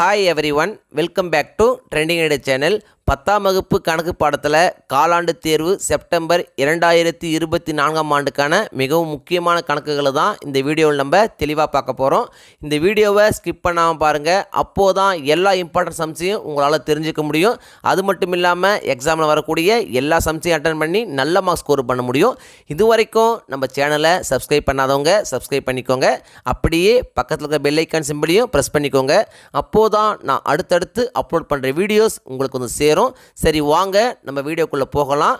Hi everyone, welcome back to trending idea channel பத்தாம் வகுப்பு கணக்கு பாடத்தில் காலாண்டு தேர்வு செப்டம்பர் இரண்டாயிரத்தி இருபத்தி நான்காம் ஆண்டுக்கான மிகவும் முக்கியமான கணக்குகளை தான் இந்த வீடியோவில் நம்ம தெளிவாக பார்க்க போகிறோம் இந்த வீடியோவை ஸ்கிப் பண்ணாமல் பாருங்கள் அப்போது தான் எல்லா இம்பார்ட்டன்ட் சம்ஸையும் உங்களால் தெரிஞ்சுக்க முடியும். அது மட்டும் இல்லாமல் எக்ஸாமில் வரக்கூடிய எல்லா சம்ஸையும் அட்டன் பண்ணி நல்ல மார்க்ஸ் ஸ்கோர் பண்ண முடியும். இது வரைக்கும் நம்ம சேனலை சப்ஸ்கிரைப் பண்ணாதவங்க சப்ஸ்கிரைப் பண்ணிக்கோங்க. அப்படியே பக்கத்தில் இருக்க பெல்லைக்கான் சிம்பிளையும் ப்ரெஸ் பண்ணிக்கோங்க. அப்போது தான் நான் அடுத்தடுத்து அப்லோட் பண்ணுற வீடியோஸ் உங்களுக்கு வந்து சேரும். சரி வாங்க நம்ம வீடியோக்குள்ளே போகலாம்.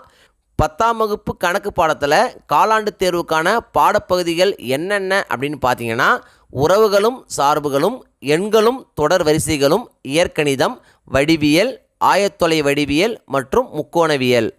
பத்தாம் வகுப்பு கணக்கு பாடத்தில் காலாண்டு தேர்வுக்கான பாடப்பகுதிகள் என்னென்ன அப்படின்னு பார்த்தீங்கன்னா உறவுகளும் சார்புகளும் எண்களும் தொடர் வரிசைகளும் இயற்கணிதம் வடிவியல் ஆயத்தொலை வடிவியல் மற்றும் முக்கோணவியல்.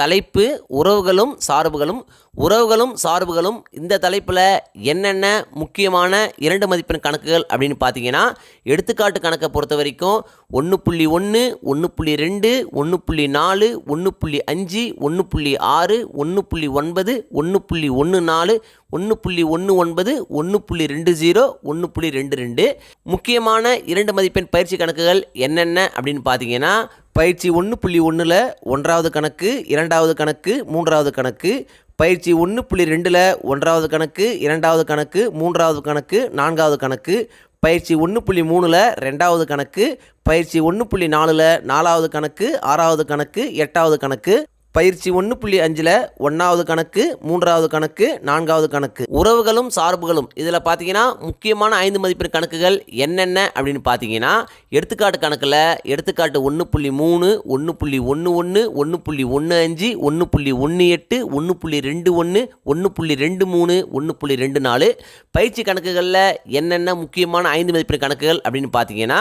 தலைப்பு உறவுகளும் சார்புகளும் உறவுகளும் சார்புகளும் இந்த தலைப்பில் என்னென்ன முக்கியமான இரண்டு மதிப்பெண் கணக்குகள் அப்படின்னு பார்த்தீங்கன்னா எடுத்துக்காட்டு கணக்கை பொறுத்த வரைக்கும் ஒன்று புள்ளி ஒன்று ஒன்று புள்ளி ரெண்டு ஒன்று புள்ளி நாலு ஒன்று புள்ளி அஞ்சு ஒன்று புள்ளி ஆறு ஒன்று புள்ளி ஒன்பது ஒன்று புள்ளி ஒன்று நாலு ஒன்று புள்ளி ஒன்று ஒன்பது ஒன்று புள்ளி ரெண்டு ஜீரோ ஒன்று புள்ளி ரெண்டு ரெண்டு முக்கியமான இரண்டு மதிப்பெண் பயிற்சி கணக்குகள் என்னென்ன அப்படின்னு பார்த்தீங்கன்னா பயிற்சி ஒன்று புள்ளி ஒன்றில் ஒன்றாவது கணக்கு இரண்டாவது கணக்கு மூன்றாவது கணக்கு. பயிற்சி ஒன்று புள்ளி ரெண்டில் ஒன்றாவது கணக்கு இரண்டாவது கணக்கு மூன்றாவது கணக்கு நான்காவது கணக்கு. பயிற்சி ஒன்று புள்ளி மூணில் ரெண்டாவது கணக்கு. பயிற்சி ஒன்று புள்ளி நாலில் நாலாவது கணக்கு ஆறாவது கணக்கு எட்டாவது கணக்கு. பயிற்சி ஒன்று புள்ளி அஞ்சில் ஒன்றாவது கணக்கு மூன்றாவது கணக்கு நான்காவது கணக்கு. உறவுகளும் சார்புகளும். இதில் பார்த்தீங்கன்னா முக்கியமான ஐந்து மதிப்பெண் கணக்குகள் என்னென்ன அப்படின்னு பார்த்தீங்கன்னா எடுத்துக்காட்டு கணக்கில் எடுத்துக்காட்டு ஒன்று புள்ளி மூணு ஒன்று புள்ளி ஒன்று ஒன்று ஒன்று புள்ளி ஒன்று அஞ்சு ஒன்று புள்ளி ஒன்று எட்டு ஒன்று புள்ளி ரெண்டு ஒன்று ஒன்று புள்ளி ரெண்டு மூணு ஒன்று புள்ளி ரெண்டு நாலு. பயிற்சி கணக்குகளில் என்னென்ன முக்கியமான ஐந்து மதிப்பெண் கணக்குகள் அப்படின்னு பார்த்தீங்கன்னா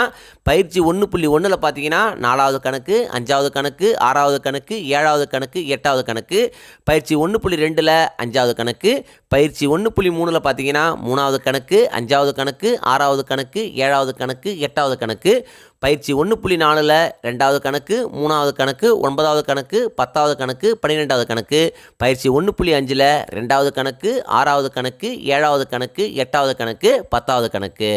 பயிற்சி ஒன்று புள்ளி ஒன்றில் பார்த்தீங்கன்னா நாலாவது கணக்கு அஞ்சாவது கணக்கு ஆறாவது கணக்கு ஏழாவது கணக்கு கணக்கு எட்டாவது கணக்கு பயிற்சி ஒன்று புள்ளி ரெண்டில் அஞ்சாவது கணக்கு பயிற்சி ஒன்று புள்ளி மூணில் பார்த்தீங்கன்னா மூணாவது கணக்கு அஞ்சாவது கணக்கு ஆறாவது கணக்கு ஏழாவது கணக்கு எட்டாவது கணக்கு பயிற்சி ஒன்று புள்ளி நாலில் ரெண்டாவது கணக்கு மூணாவது கணக்கு ஒன்பதாவது கணக்கு பத்தாவது கணக்கு பன்னிரெண்டாவது கணக்கு பயிற்சி ஒன்று புள்ளி அஞ்சில் ரெண்டாவது கணக்கு ஆறாவது கணக்கு ஏழாவது கணக்கு எட்டாவது கணக்கு பத்தாவது கணக்கு.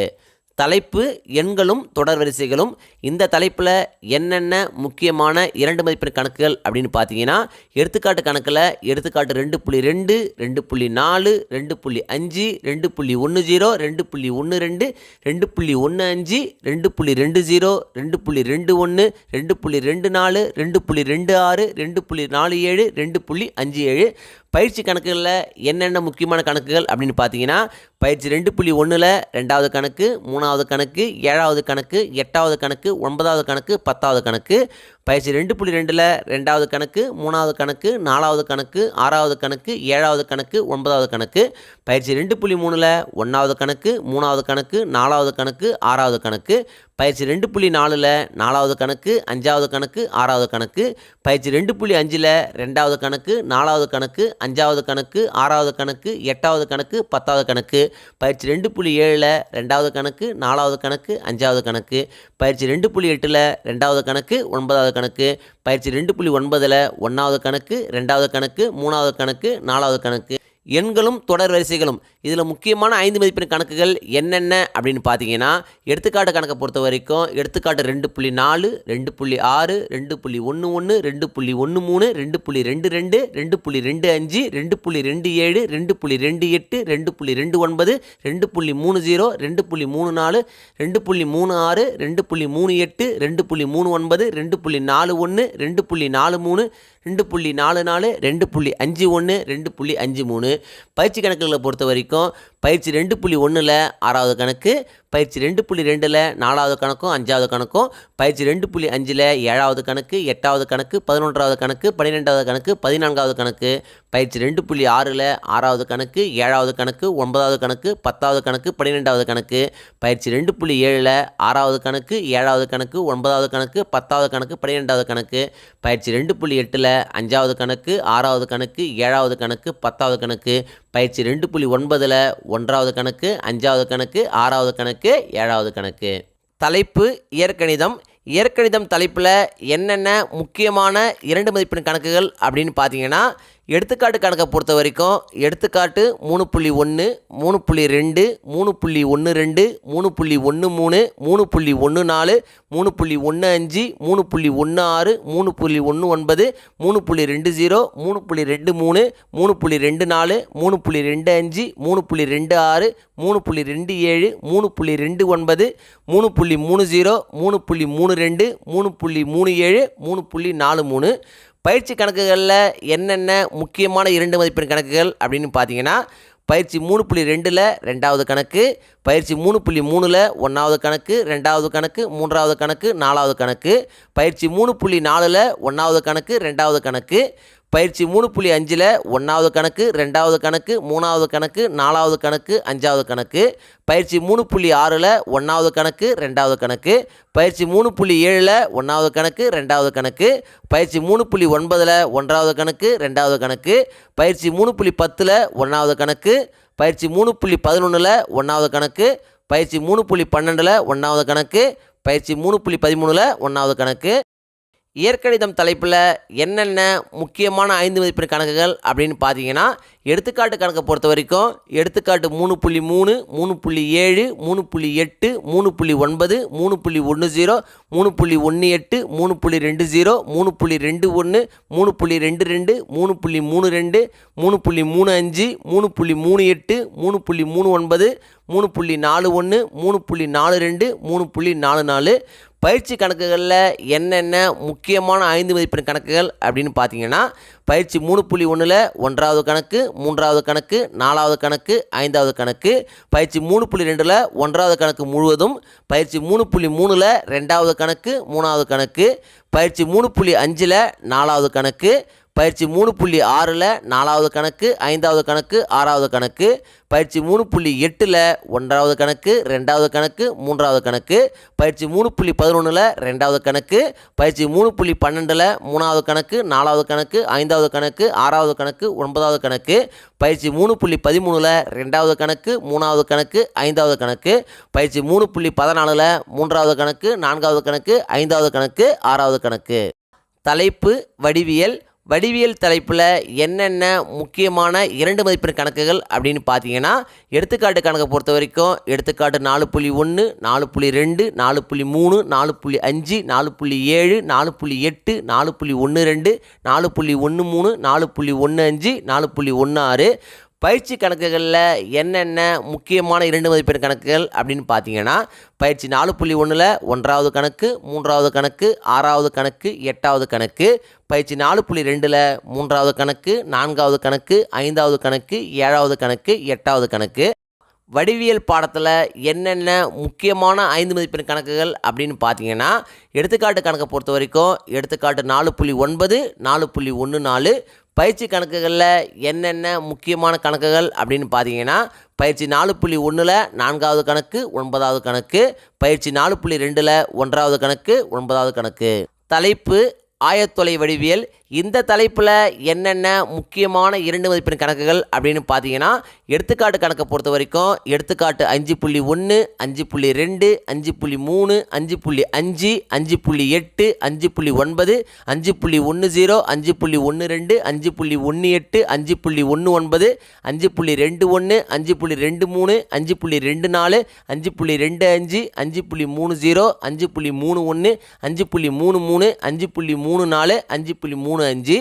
தலைப்பு எண்களும் தொடர் வரிசைகளும் இந்த தலைப்பில் என்னென்ன முக்கியமான இரண்டு மதிப்பெண் கணக்குகள் அப்படின்னு பார்த்தீங்கன்னா எடுத்துக்காட்டு கணக்கில் எடுத்துக்காட்டு ரெண்டு புள்ளி ரெண்டு ரெண்டு புள்ளி நாலு ரெண்டு புள்ளி அஞ்சு ரெண்டு புள்ளி ஒன்று ஜீரோ ரெண்டு புள்ளி ஒன்று ரெண்டு ரெண்டு புள்ளி ஒன்று அஞ்சு ரெண்டு புள்ளி ரெண்டு ஜீரோ ரெண்டு புள்ளி ரெண்டு ஒன்று ரெண்டு புள்ளி ரெண்டு நாலு ரெண்டு புள்ளி ரெண்டு ஆறு ரெண்டு புள்ளி நாலு ஏழு ரெண்டு புள்ளி அஞ்சு ஏழு பயிற்சி கணக்குகளில் என்னென்ன முக்கியமான கணக்குகள் அப்படின்னு பார்த்தீங்கன்னா பயிற்சி ரெண்டு புள்ளி ஒன்றில் ரெண்டாவது கணக்கு மூணாவது கணக்கு ஏழாவது கணக்கு எட்டாவது கணக்கு ஒன்பதாவது கணக்கு பத்தாவது கணக்கு பயிற்சி ரெண்டு புள்ளி ரெண்டில் ரெண்டாவது கணக்கு மூணாவது கணக்கு நாலாவது கணக்கு ஆறாவது கணக்கு ஏழாவது கணக்கு ஒன்பதாவது கணக்கு. பயிற்சி ரெண்டு புள்ளி மூணில் ஒன்றாவது கணக்கு மூணாவது கணக்கு நாலாவது கணக்கு ஆறாவது கணக்கு. பயிற்சி ரெண்டு புள்ளி நாலில் நாலாவது கணக்கு அஞ்சாவது கணக்கு ஆறாவது கணக்கு. பயிற்சி ரெண்டு புள்ளி அஞ்சில் ரெண்டாவது கணக்கு நாலாவது கணக்கு அஞ்சாவது கணக்கு ஆறாவது கணக்கு எட்டாவது கணக்கு பத்தாவது கணக்கு. பயிற்சி ரெண்டு புள்ளி ஏழில் ரெண்டாவது கணக்கு நாலாவது கணக்கு அஞ்சாவது கணக்கு. பயிற்சி ரெண்டு புள்ளி எட்டில் ரெண்டாவது கணக்கு ஒன்பதாவது கணக்கு பயிற்சி ரெண்டு புள்ளி ஒன்பதில் ஒன்றாவது கணக்கு ரெண்டாவது கணக்கு மூணாவது கணக்கு நாலாவது கணக்கு. எண்களும் தொடர் வரிசைகளும் இதில் முக்கியமான ஐந்து மதிப்பெண் கணக்குகள் என்னென்ன அப்படின்னு பார்த்தீங்கன்னா எடுத்துக்காட்டு கணக்கை பொறுத்த வரைக்கும் எடுத்துக்காட்டு ரெண்டு புள்ளி நாலு ரெண்டு புள்ளி ஆறு ரெண்டு புள்ளி ஒன்று ஒன்று ரெண்டு புள்ளி ஒன்று மூணு ரெண்டு புள்ளி ரெண்டு ரெண்டு ரெண்டு புள்ளி ரெண்டு அஞ்சு ரெண்டு புள்ளி ரெண்டு ஏழு ரெண்டு புள்ளி ரெண்டு எட்டு ரெண்டு புள்ளி ரெண்டு ஒன்பது ரெண்டு புள்ளி மூணு ஜீரோ ரெண்டு புள்ளி மூணு நாலு ரெண்டு புள்ளி மூணு ஆறு ரெண்டு புள்ளி மூணு எட்டு ரெண்டு புள்ளி மூணு ஒன்பது ரெண்டு புள்ளி நாலு ஒன்று ரெண்டு புள்ளி நாலு மூணு ரெண்டு புள்ளி நாலு நாலு ரெண்டு புள்ளி அஞ்சு ஒன்று ரெண்டு புள்ளி அஞ்சு மூணு பயிற்சி கணக்குகளை பொறுத்த வரைக்கும் பயிற்சி ரெண்டு புள்ளி ஒன்றில் ஆறாவது கணக்கு பயிற்சி ரெண்டு புள்ளி ரெண்டில் நாலாவது கணக்கும் அஞ்சாவது கணக்கும் பயிற்சி ரெண்டு புள்ளி அஞ்சில் ஏழாவது கணக்கு எட்டாவது கணக்கு பதினொன்றாவது கணக்கு பன்னிரெண்டாவது கணக்கு பதினான்காவது கணக்கு பயிற்சி ரெண்டு புள்ளி ஆறில் ஆறாவது கணக்கு ஏழாவது கணக்கு ஒன்பதாவது கணக்கு பத்தாவது கணக்கு பன்னிரெண்டாவது கணக்கு பயிற்சி ரெண்டு புள்ளி ஏழில் ஆறாவது கணக்கு ஏழாவது கணக்கு ஒன்பதாவது கணக்கு பத்தாவது கணக்கு பன்னிரெண்டாவது கணக்கு பயிற்சி ரெண்டு புள்ளி எட்டில் அஞ்சாவது கணக்கு ஆறாவது கணக்கு ஏழாவது கணக்கு பத்தாவது கணக்கு பயிற்சி ரெண்டு புள்ளி ஒன்பதில் ஒன்றாவது கணக்கு அஞ்சாவது கணக்கு ஆறாவது கணக்கு ஏழாவது கணக்கு. தலைப்பு இயற்கணிதம். இயற்கணிதம் தலைப்பில் என்னென்ன முக்கியமான இரண்டு மதிப்பெண் கணக்குகள் அப்படின்னு பார்த்தீங்கன்னா எடுத்துக்காட்டு கணக்கை பொறுத்த வரைக்கும் எடுத்துக்காட்டு மூணு புள்ளி ஒன்று மூணு புள்ளி ரெண்டு மூணு புள்ளி ஒன்று ரெண்டு மூணு புள்ளி ஒன்று மூணு மூணு புள்ளி ஒன்று நாலு மூணு புள்ளி ஒன்று அஞ்சு மூணு புள்ளி ஒன்று ஆறு மூணு புள்ளி ஒன்று ஒன்பது மூணு புள்ளி ரெண்டு ஜீரோ மூணு புள்ளி ரெண்டு மூணு மூணு புள்ளி ரெண்டு நாலு மூணு புள்ளி ரெண்டு அஞ்சு மூணு புள்ளி ரெண்டு ஆறு மூணு புள்ளி ரெண்டு ஏழு மூணு புள்ளி ரெண்டு ஒன்பது மூணு புள்ளி மூணு ஜீரோ மூணு புள்ளி மூணு ரெண்டு மூணு புள்ளி மூணு ஏழு மூணு புள்ளி நாலு மூணு பயிற்சி கணக்குகளில் என்னென்ன முக்கியமான இரண்டு மதிப்பெண் கணக்குகள் அப்படின்னு பார்த்தீங்கன்னா பயிற்சி மூணு புள்ளி ரெண்டில் ரெண்டாவது கணக்கு பயிற்சி மூணு புள்ளி மூணில் ஒன்றாவது கணக்கு ரெண்டாவது கணக்கு மூன்றாவது கணக்கு நாலாவது கணக்கு பயிற்சி மூணு புள்ளி நாலில் ஒன்றாவது கணக்கு ரெண்டாவது கணக்கு பயிற்சி மூணு புள்ளி அஞ்சில் ஒன்றாவது கணக்கு ரெண்டாவது கணக்கு மூணாவது கணக்கு நாலாவது கணக்கு அஞ்சாவது கணக்கு. பயிற்சி மூணு புள்ளி ஆறில் ஒன்றாவது கணக்கு ரெண்டாவது கணக்கு. பயிற்சி மூணு புள்ளி ஏழில் ஒன்றாவது கணக்கு ரெண்டாவது கணக்கு. பயிற்சி மூணு புள்ளி ஒன்பதில் ஒன்றாவது கணக்கு ரெண்டாவது கணக்கு. பயிற்சி மூணு புள்ளி பத்தில் ஒன்றாவது கணக்கு. பயிற்சி மூணு புள்ளி பதினொன்றில் ஒன்றாவது கணக்கு. பயிற்சி மூணு புள்ளி பன்னெண்டில் ஒன்றாவது கணக்கு. பயிற்சி மூணு புள்ளி பதிமூணில் ஒன்றாவது கணக்கு. இயற்கணிதம் தலைப்பில் என்னென்ன முக்கியமான ஐந்து மதிப்பெண் கணக்குகள் அப்படின்னு பார்த்தீங்கன்னா எடுத்துக்காட்டு கணக்கை பொறுத்த வரைக்கும் எடுத்துக்காட்டு மூணு புள்ளி மூணு மூணு புள்ளி ஏழு மூணு புள்ளி எட்டு மூணு புள்ளி ஒன்பது மூணு புள்ளி ஒன்று ஜீரோ மூணு புள்ளி ஒன்று எட்டு மூணு புள்ளி ரெண்டு ஜீரோ மூணு புள்ளி ரெண்டு ஒன்று மூணு புள்ளி ரெண்டு ரெண்டு மூணு புள்ளி மூணு ரெண்டு மூணு புள்ளி மூணு அஞ்சு மூணு புள்ளி மூணு எட்டு மூணு புள்ளி மூணு ஒன்பது மூணு புள்ளி நாலு ஒன்று மூணு புள்ளி நாலு ரெண்டு மூணு புள்ளி நாலு நாலு பயிற்சி கணக்குகளில் என்னென்ன முக்கியமான ஐந்து மதிப்பெண் கணக்குகள் அப்படின்னு பார்த்தீங்கன்னா பயிற்சி மூணு புள்ளி ஒன்றில் ஒன்றாவது கணக்கு மூன்றாவது கணக்கு நாலாவது கணக்கு ஐந்தாவது கணக்கு பயிற்சி மூணு புள்ளி ரெண்டில் ஒன்றாவது கணக்கு முழுவதும் பயிற்சி மூணு புள்ளி மூணில் ரெண்டாவது கணக்கு மூணாவது கணக்கு பயிற்சி மூணு புள்ளி அஞ்சில் நாலாவது கணக்கு பயிற்சி மூணு புள்ளி ஆறில் நாலாவது கணக்கு ஐந்தாவது கணக்கு ஆறாவது கணக்கு. பயிற்சி மூணு புள்ளி எட்டில் ஒன்றாவது கணக்கு ரெண்டாவது கணக்கு மூன்றாவது கணக்கு. பயிற்சி மூணு புள்ளி பதினொன்றில் ரெண்டாவது கணக்கு. பயிற்சி மூணு புள்ளி பன்னெண்டில் மூணாவது கணக்கு நாலாவது கணக்கு ஐந்தாவது கணக்கு ஆறாவது கணக்கு ஒன்பதாவது கணக்கு. பயிற்சி மூணு புள்ளி பதிமூணில் ரெண்டாவது கணக்கு மூணாவது கணக்கு ஐந்தாவது கணக்கு. பயிற்சி மூணு புள்ளி பதினாலில் மூன்றாவது கணக்கு நான்காவது கணக்கு ஐந்தாவது கணக்கு ஆறாவது கணக்கு. தலைப்பு வடிவியல் வடிவியல் தலைப்பில் என்னென்ன முக்கியமான இரண்டு மதிப்பெண் கணக்குகள் அப்படின்னு பார்த்தீங்கன்னா எடுத்துக்காட்டு கணக்கை பொறுத்த வரைக்கும் எடுத்துக்காட்டு நாலு புள்ளி ஒன்று நாலு புள்ளி ரெண்டு நாலு புள்ளி மூணு நாலு புள்ளி அஞ்சு நாலு புள்ளி ஏழு நாலு புள்ளி எட்டு நாலு புள்ளி ஒன்று ரெண்டு நாலு புள்ளி ஒன்று மூணு நாலு புள்ளி ஒன்று அஞ்சு நாலு புள்ளி ஒன்று ஆறு பயிற்சி கணக்குகளில் என்னென்ன முக்கியமான இரண்டு மதிப்பெண் கணக்குகள் அப்படின்னு பார்த்தீங்கன்னா பயிற்சி நாலு புள்ளி ஒன்றில் ஒன்றாவது கணக்கு மூன்றாவது கணக்கு ஆறாவது கணக்கு எட்டாவது கணக்கு பயிற்சி நாலு புள்ளி ரெண்டில் மூன்றாவது கணக்கு நான்காவது கணக்கு ஐந்தாவது கணக்கு ஏழாவது கணக்கு எட்டாவது கணக்கு. வடிவியல் பாடத்தில் என்னென்ன முக்கியமான ஐந்து மதிப்பெண் கணக்குகள் அப்படின்னு பார்த்தீங்கன்னா எடுத்துக்காட்டு கணக்கை பொறுத்த வரைக்கும் எடுத்துக்காட்டு நாலு புள்ளி ஒன்பது நாலு புள்ளி ஒன்று நாலு பயிற்சி கணக்குகளில் என்னென்ன முக்கியமான கணக்குகள் அப்படின்னு பார்த்தீங்கன்னா பயிற்சி நாலு புள்ளி ஒன்றில் நான்காவது கணக்கு ஒன்பதாவது கணக்கு பயிற்சி நாலு புள்ளி ரெண்டில் ஒன்றாவது கணக்கு ஒன்பதாவது கணக்கு. தலைப்பு ஆயத்தொலை வடிவியல் இந்த தலைப்பில் என்னென்ன முக்கியமான இரண்டு மதிப்பெண் கணக்குகள் அப்படின்னு பார்த்தீங்கன்னா எடுத்துக்காட்டு கணக்கை பொறுத்த வரைக்கும் எடுத்துக்காட்டு அஞ்சு புள்ளி ஒன்று அஞ்சு புள்ளி ரெண்டு அஞ்சு புள்ளி மூணு அஞ்சு புள்ளி அஞ்சு அஞ்சு புள்ளி எட்டு அஞ்சு புள்ளி ஒன்பது அஞ்சு புள்ளி ஒன்று ஜீரோ அஞ்சு புள்ளி ஒன்று ரெண்டு அஞ்சு புள்ளி ஒன்று எட்டு அஞ்சு புள்ளி ஒன்று ஒன்பது அஞ்சு புள்ளி ரெண்டு ஒன்று அஞ்சு புள்ளி ரெண்டு மூணு அஞ்சு புள்ளி ரெண்டு நாலு அஞ்சு புள்ளி ரெண்டு அஞ்சு அஞ்சு புள்ளி மூணு ஜீரோ அஞ்சு புள்ளி மூணு ஒன்று அஞ்சு புள்ளி மூணு மூணு அஞ்சு புள்ளி மூணு மூணு நாலு அஞ்சு புள்ளி மூணு அஞ்சு.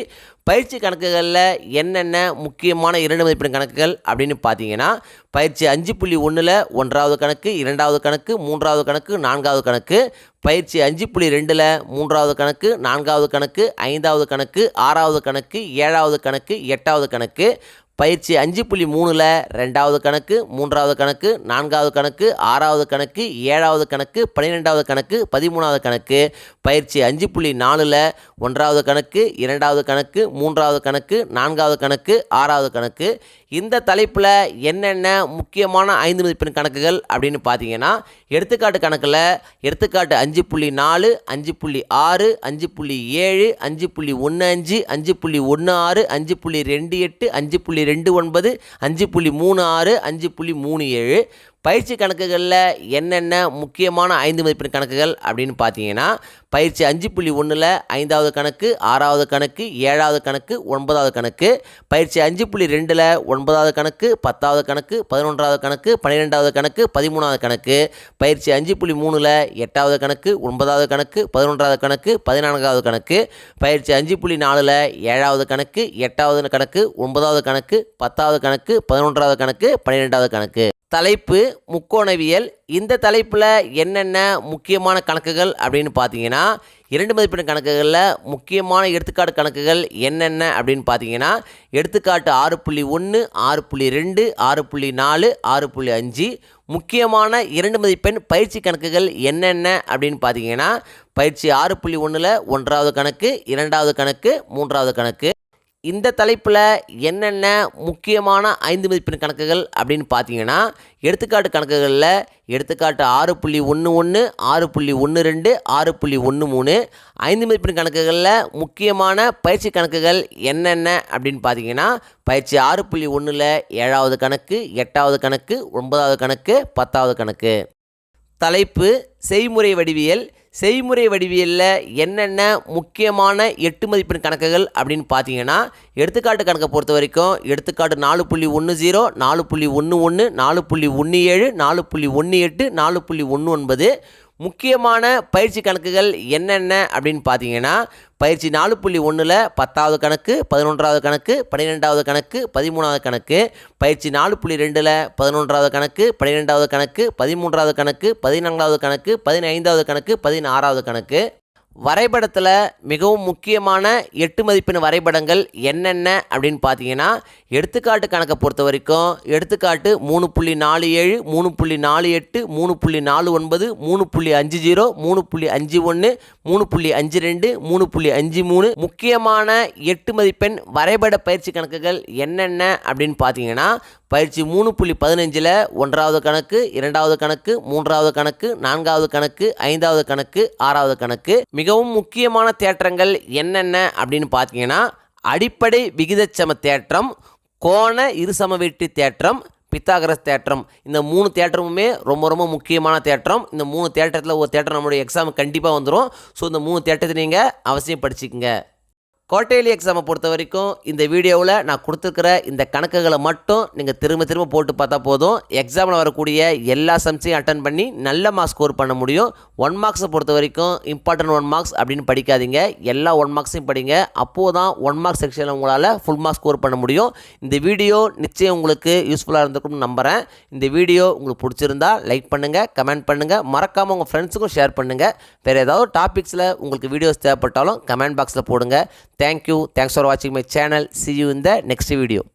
பயிற்சி கணக்குகளில் என்னென்ன முக்கியமான இரண்டு மதிப்பெண் கணக்குகள் அப்படின்னு பார்த்தீங்கன்னா பயிற்சி அஞ்சு புள்ளி ஒன்றில் ஒன்றாவது கணக்கு இரண்டாவது கணக்கு மூன்றாவது கணக்கு நான்காவது கணக்கு. பயிற்சி அஞ்சு புள்ளி ரெண்டில் மூன்றாவது கணக்கு நான்காவது கணக்கு ஐந்தாவது கணக்கு ஆறாவது கணக்கு ஏழாவது கணக்கு எட்டாவது கணக்கு. பயிற்சி அஞ்சு புள்ளி மூணில் ரெண்டாவது கணக்கு மூன்றாவது கணக்கு நான்காவது கணக்கு ஆறாவது கணக்கு ஏழாவது கணக்கு பன்னிரெண்டாவது கணக்கு பதிமூணாவது கணக்கு. பயிற்சி அஞ்சு புள்ளி நாலில் ஒன்றாவது கணக்கு இரண்டாவது கணக்கு மூன்றாவது கணக்கு நான்காவது கணக்கு ஆறாவது கணக்கு. இந்த தலைப்பில் என்னென்ன முக்கியமான ஐந்து மதிப்பெண் கணக்குகள் அப்படின்னு பார்த்தீங்கன்னா எடுத்துக்காட்டு கணக்கில் எடுத்துக்காட்டு அஞ்சு புள்ளி நாலு அஞ்சு புள்ளி ஆறு அஞ்சு புள்ளி ஏழு அஞ்சு புள்ளி ஒன்று அஞ்சு அஞ்சு புள்ளி ஒன்று ஆறு அஞ்சு புள்ளி ரெண்டு எட்டு அஞ்சு புள்ளி ரெண்டு ஒன்பது அஞ்சு புள்ளி மூணு ஆறு அஞ்சு புள்ளி மூணு ஏழு பயிற்சி கணக்குகளில் என்னென்ன முக்கியமான ஐந்து மதிப்பெண் கணக்குகள் அப்படின்னு பார்த்தீங்கன்னா பயிற்சி அஞ்சு புள்ளி ஒன்றில் ஐந்தாவது கணக்கு ஆறாவது கணக்கு ஏழாவது கணக்கு ஒன்பதாவது கணக்கு பயிற்சி அஞ்சு புள்ளி ரெண்டில் ஒன்பதாவது கணக்கு பத்தாவது கணக்கு பதினொன்றாவது கணக்கு பன்னிரெண்டாவது கணக்கு பதிமூணாவது கணக்கு பயிற்சி அஞ்சு புள்ளி மூணில் எட்டாவது கணக்கு ஒன்பதாவது கணக்கு பதினொன்றாவது கணக்கு பதினான்காவது கணக்கு பயிற்சி அஞ்சு புள்ளி நாலில் ஏழாவது கணக்கு எட்டாவது கணக்கு ஒன்பதாவது கணக்கு பத்தாவது கணக்கு பதினொன்றாவது கணக்கு பன்னிரெண்டாவது கணக்கு. தலைப்பு முக்கோணவியல். இந்த தலைப்பில் என்னென்ன முக்கியமான கணக்குகள் அப்படின்னு பார்த்தீங்கன்னா இரண்டு மதிப்பெண் கணக்குகளில் முக்கியமான எடுத்துக்காட்டு கணக்குகள் என்னென்ன அப்படின்னு பார்த்தீங்கன்னா எடுத்துக்காட்டு ஆறு புள்ளி ஒன்று ஆறு புள்ளி ரெண்டு ஆறு புள்ளி நாலு ஆறு புள்ளி அஞ்சு. முக்கியமான இரண்டு மதிப்பெண் பயிற்சி கணக்குகள் என்னென்ன அப்படின்னு பார்த்தீங்கன்னா பயிற்சி ஆறு புள்ளி ஒன்றில் ஒன்றாவது கணக்கு இரண்டாவது கணக்கு மூன்றாவது கணக்கு. இந்த தலைப்பில் என்னென்ன முக்கியமான ஐந்து மதிப்பெண் கணக்குகள் அப்படின்னு பார்த்தீங்கன்னா எடுத்துக்காட்டு கணக்குகளில் எடுத்துக்காட்டு ஆறு புள்ளி ஒன்று ஒன்று ஆறு புள்ளி ஒன்று ரெண்டு ஆறு புள்ளி ஒன்று மூணு ஐந்து மதிப்பெண் கணக்குகளில் முக்கியமான பயிற்சி கணக்குகள் என்னென்ன அப்படின்னு பார்த்தீங்கன்னா பயிற்சி ஆறு புள்ளி ஒன்றில் ஏழாவது கணக்கு எட்டாவது கணக்கு ஒன்பதாவது கணக்கு பத்தாவது கணக்கு. தலைப்பு செய்முறை வடிவியல் செய்முறை வடிவியலில் என்னென்ன முக்கியமான எட்டு மதிப்பெண் கணக்குகள் அப்படின்னு பார்த்தீங்கன்னா எடுத்துக்காட்டு கணக்கை பொறுத்த வரைக்கும் எடுத்துக்காட்டு நாலு புள்ளி ஒன்று ஜீரோ நாலு புள்ளி ஒன்று ஒன்று நாலு புள்ளி ஒன்று ஏழு நாலு புள்ளி ஒன்று எட்டு நாலு புள்ளி ஒன்று ஒன்பது. முக்கியமான பயிற்சி கணக்குகள் என்னென்ன அப்படின்னு பார்த்தீங்கன்னா பயிற்சி நாலு புள்ளி ஒன்றில் பத்தாவது கணக்கு பதினொன்றாவது கணக்கு பன்னிரெண்டாவது கணக்கு பதிமூணாவது கணக்கு. பயிற்சி நாலு புள்ளி ரெண்டில் பதினொன்றாவது கணக்கு பன்னிரெண்டாவது கணக்கு பதிமூன்றாவது கணக்கு பதினான்காவது கணக்கு பதினைந்தாவது கணக்கு பதினாறாவது கணக்கு. வரைபடத்தில் மிகவும் முக்கியமான எட்டு மதிப்பெண் வரைபடங்கள் என்னென்ன அப்படின்னு பார்த்தீங்கன்னா எடுத்துக்காட்டு கணக்கை பொறுத்த வரைக்கும் எடுத்துக்காட்டு மூணு புள்ளி நாலு ஏழு மூணு புள்ளி நாலு எட்டு மூணு புள்ளி நாலு ஒன்பது மூணு புள்ளி அஞ்சு ஜீரோ மூணு புள்ளி அஞ்சு ஒன்று மூணு புள்ளி அஞ்சு ரெண்டு மூணு புள்ளி அஞ்சு மூணு. முக்கியமான எட்டு மதிப்பெண் வரைபட பயிற்சி கணக்குகள் என்னென்ன அப்படின்னு பார்த்தீங்கன்னா பயிற்சி மூணு புள்ளி பதினஞ்சில் ஒன்றாவது கணக்கு இரண்டாவது கணக்கு மூன்றாவது கணக்கு நான்காவது கணக்கு ஐந்தாவது கணக்கு ஆறாவது கணக்கு. மிகவும் முக்கியமான தேற்றங்கள் என்னென்ன அப்படின்னு பார்த்தீங்கன்னா அடிப்படை விகிதச்சம தேற்றம் கோண இருசமவெட்டி தேற்றம் பித்தாகரஸ் தேற்றம். இந்த மூணு தேற்றமுமே ரொம்ப ரொம்ப முக்கியமான தேற்றம். இந்த மூணு தேற்றத்தில் ஒரு தேட்டர் நம்மளுடைய எக்ஸாம் கண்டிப்பாக வந்துடும் ஸோ இந்த மூணு தேட்டத்தை நீங்கள் அவசியம் படிச்சுக்கோங்க. கோட்டையிலி எக்ஸாமை பொறுத்த வரைக்கும் இந்த வீடியோவில் நான் கொடுத்துருக்கிற இந்த கணக்குகளை மட்டும் நீங்கள் திரும்ப திரும்ப போட்டு பார்த்தா போதும். எக்ஸாமில் வரக்கூடிய எல்லா சம்ஸையும் அட்டன் பண்ணி நல்ல மார்க்ஸ் ஸ்கோர் பண்ண முடியும். ஒன் மார்க்ஸை பொறுத்த வரைக்கும் இம்பார்ட்டன்ட் ஒன் மார்க்ஸ் அப்படின்னு படிக்காதீங்க. எல்லா ஒன் மார்க்ஸையும் படிங்க. அப்போது தான் ஒன் மார்க் செக்ஷனில் உங்களால் ஃபுல் மார்க்ஸ் ஸ்கோர் பண்ண முடியும். இந்த வீடியோ நிச்சயம் உங்களுக்கு யூஸ்ஃபுல்லாக இருந்திருக்கும்னு நம்புகிறேன் இந்த வீடியோ உங்களுக்கு பிடிச்சிருந்தா லைக் பண்ணுங்கள் கமெண்ட் பண்ணுங்கள் மறக்காமல் உங்கள் ஃப்ரெண்ட்ஸுக்கும் ஷேர் பண்ணுங்கள் வேறு ஏதாவது டாபிக்ஸில் உங்களுக்கு வீடியோஸ் தேவைப்பட்டாலும் கமெண்ட் பாக்ஸில் போடுங்க. Thank you. Thanks for watching my channel. See you in the next video.